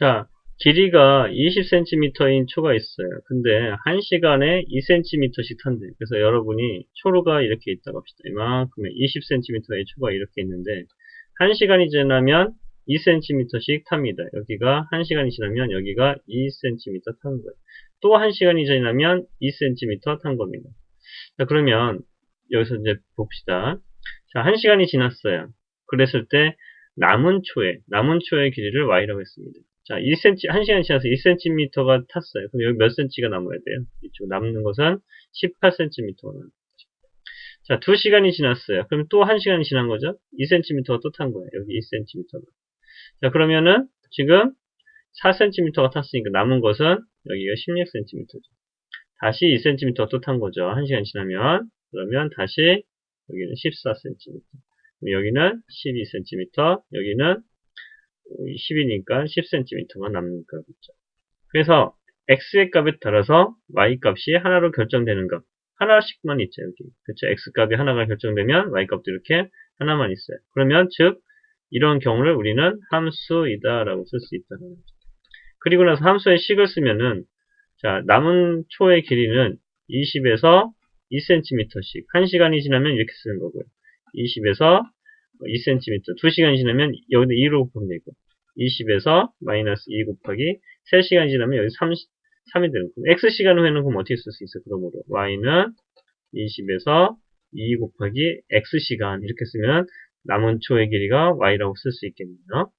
자, 길이가 20cm인 초가 있어요. 근데 1시간에 2cm씩 탄대. 그래서 여러분이 초로가 이렇게 있다고 합시다. 이만큼의 20cm의 초가 이렇게 있는데 1시간이 지나면 2cm씩 탑니다. 여기가 1시간이 지나면 여기가 2cm 타는 거예요. 또 1시간이 지나면 2cm 탄 겁니다. 자, 그러면 여기서 이제 봅시다. 자, 1시간이 지났어요. 그랬을 때 남은 초의 남은 초의 길이를 y라고 했습니다. 자, 1cm 1시간이 지나서 2cm가 탔어요. 그럼 여기 몇 cm가 남아야 돼요? 이쪽 남는 것은 18cm가 남는 거죠. 자, 2시간이 지났어요. 그럼 또 1시간이 지난 거죠? 2cm가 또 탄 거예요. 여기 2cm가. 자, 그러면은 지금 4cm가 탔으니까 남은 것은 여기가 16cm죠. 다시 2cm가 또 탄 거죠. 1시간 지나면. 그러면 다시 여기는 14cm. 여기는 12cm, 여기는 10이니까 10cm가 남는 거겠죠. 그래서 x의 값에 따라서 y 값이 하나로 결정되는 것. 하나씩만 있죠, 여기. 그쵸. x 값이 하나가 결정되면 y 값도 이렇게 하나만 있어요. 그러면 즉, 이런 경우를 우리는 함수이다 라고 쓸 수 있다는 거죠. 그리고 나서 함수의 식을 쓰면은, 자, 남은 초의 길이는 20에서 2cm씩. 1시간이 지나면 이렇게 쓰는 거고요. 20에서 2cm. 2시간이 지나면 여기다 2로 곱하면 되고. 20에서 마이너스 2 곱하기 3시간이 지나면 여기 3, 3이 되는 거예요. x시간 후에는 그럼 어떻게 쓸 수 있어요? 그러므로 y는 20에서 2 곱하기 x시간 이렇게 쓰면 남은 초의 길이가 y라고 쓸 수 있겠네요.